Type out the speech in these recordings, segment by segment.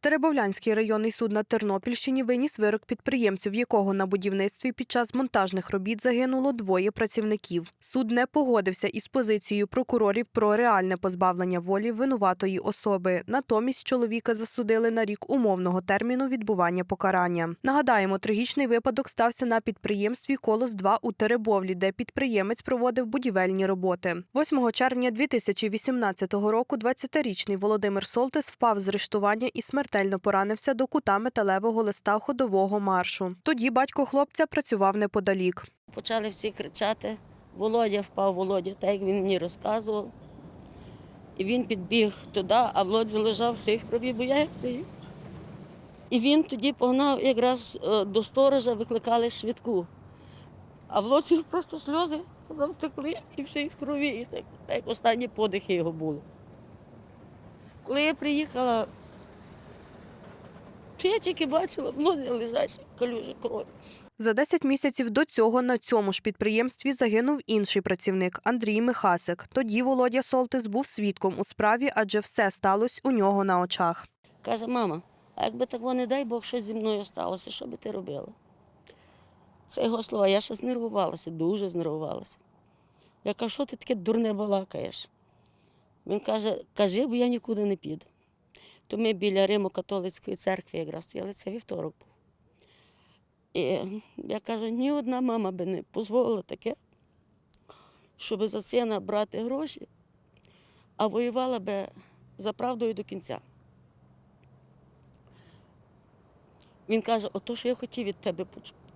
Теребовлянський районний суд на Тернопільщині виніс вирок підприємцю, в якого на будівництві під час монтажних робіт загинуло двоє працівників. Суд не погодився із позицією прокурорів про реальне позбавлення волі винуватої особи. Натомість чоловіка засудили на рік умовного терміну відбування покарання. Нагадаємо, трагічний випадок стався на підприємстві Колос 2 у Теребовлі, де підприємець проводив будівельні роботи. 8 червня 2018 року 20-річний Володимир Солтес впав з рештування і смертельно поранився до кута металевого листа ходового маршу. Тоді батько хлопця працював неподалік. Почали всі кричати: Володя впав, Володя, так як він мені розказував. І він підбіг туди, а Володя лежав в цій крові, бо я. І він тоді погнав якраз е, до сторожа, викликали швидку. А Володю просто сльози казав, текли і всі в крові, і так, так останні подихи його були. Коли я приїхала, я тільки бачила в калюжі крові. За 10 місяців до цього на цьому ж підприємстві загинув інший працівник Андрій Михасик. Тоді Володя Солтес був свідком у справі, адже все сталося у нього на очах. Каже, мама, а якби так, не дай Бог, щось зі мною сталося, що би ти робила? Це його слова. Я ще знервувалася, дуже знервувалася. Я кажу, що ти таке дурне балакаєш? Він каже, кажи, бо я нікуди не піду. То ми біля Римо-католицької церкви якраз стояли, це вівторок був. І я кажу, ні одна мама би не дозволила таке, щоб за сина брати гроші, а воювала би за правдою до кінця. Він каже, ото, що я хотів від тебе почути.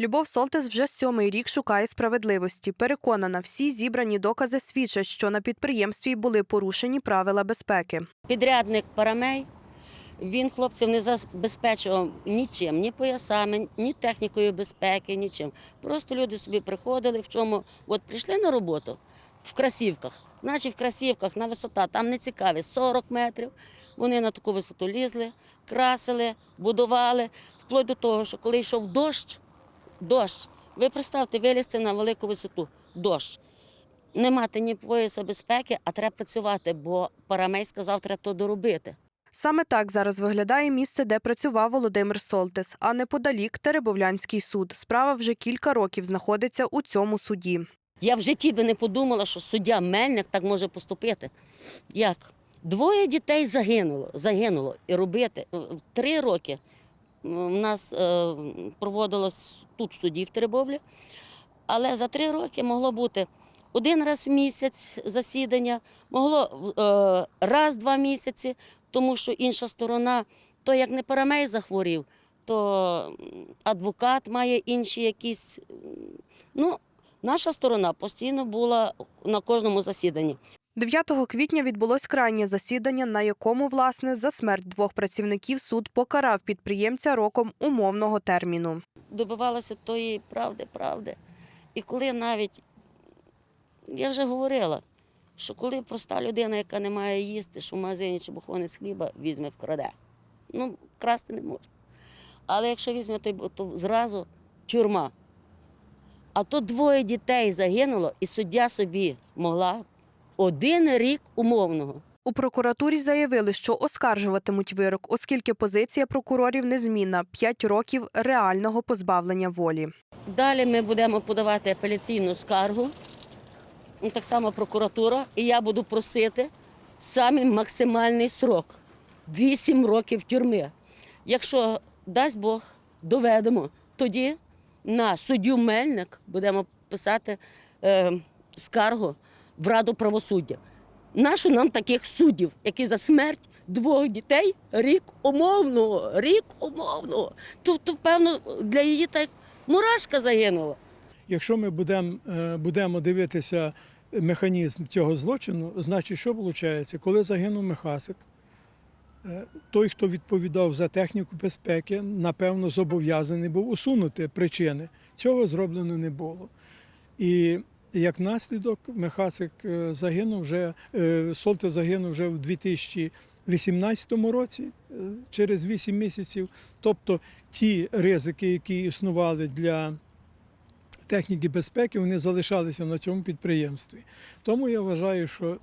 Любов Солтес вже сьомий рік шукає справедливості. Переконана, всі зібрані докази свідчать, що на підприємстві були порушені правила безпеки. Підрядник Парамей, він хлопців не забезпечував нічим, ні поясами, ні технікою безпеки, нічим. Просто люди собі приходили, в чому от прийшли на роботу в красівках. Значить, в красівках на висота там не цікаві 40 метрів. Вони на таку висоту лізли, красили, будували, вплоть до того, що коли йшов дощ, дощ, ви представте, вилізти на велику висоту, дощ. Не мати ні пояса безпеки, а треба працювати, бо парамей сказав, треба то доробити. Саме так зараз виглядає місце, де працював Володимир Солтес, а неподалік Теребовлянський суд. Справа вже кілька років знаходиться у цьому суді. Я в житті би не подумала, що суддя Мельник так може поступити. Як? Двоє дітей загинуло, загинуло. І робити е, три роки в нас е, проводилось тут в суді в Теребовлі, але за три роки могло бути один раз в місяць засідання, могло е, раз в два місяці, тому що інша сторона, то як не парамей захворів, то адвокат має інші якісь. Ну, Наша сторона постійно була на кожному засіданні. 9 квітня відбулось крайнє засідання, на якому, власне, за смерть двох працівників суд покарав підприємця роком умовного терміну. Добивалася тої правди, правди. І коли навіть, я вже говорила, що коли проста людина, яка не має їсти, що в магазині чи бухонець хліба візьме, вкраде. Ну, красти не можна. Але якщо візьме, то, то зразу тюрма. А то двоє дітей загинуло, і суддя собі могла один рік умовного. У прокуратурі заявили, що оскаржуватимуть вирок, оскільки позиція прокурорів незмінна – 5 років реального позбавлення волі. Далі ми будемо подавати апеляційну скаргу, ну, так само прокуратура, і я буду просити самий максимальний срок 8 років тюрми. Якщо дасть Бог доведемо, тоді на суддю Мельник будемо писати е, скаргу в Раду правосуддя. Нащо нам таких суддів, які за смерть двох дітей рік умовного, рік умовного. Тобто, певно, для її так мурашка загинула. Якщо ми будемо будемо дивитися механізм цього злочину, значить, що виходить? Коли загинув Михасик, е, той, хто відповідав за техніку безпеки, напевно, зобов'язаний був усунути причини. Цього зроблено не було. І як наслідок, Михасик е, загинув вже, е, Солте загинув вже в 2018 році, е, через 8 місяців. Тобто ті ризики, які існували для техніки безпеки, вони залишалися на цьому підприємстві. Тому я вважаю, що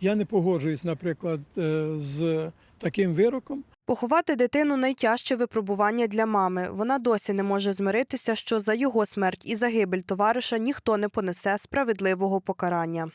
я не погоджуюсь, наприклад, е, з таким вироком. Поховати дитину найтяжче випробування для мами. Вона досі не може змиритися, що за його смерть і загибель товариша ніхто не понесе справедливого покарання.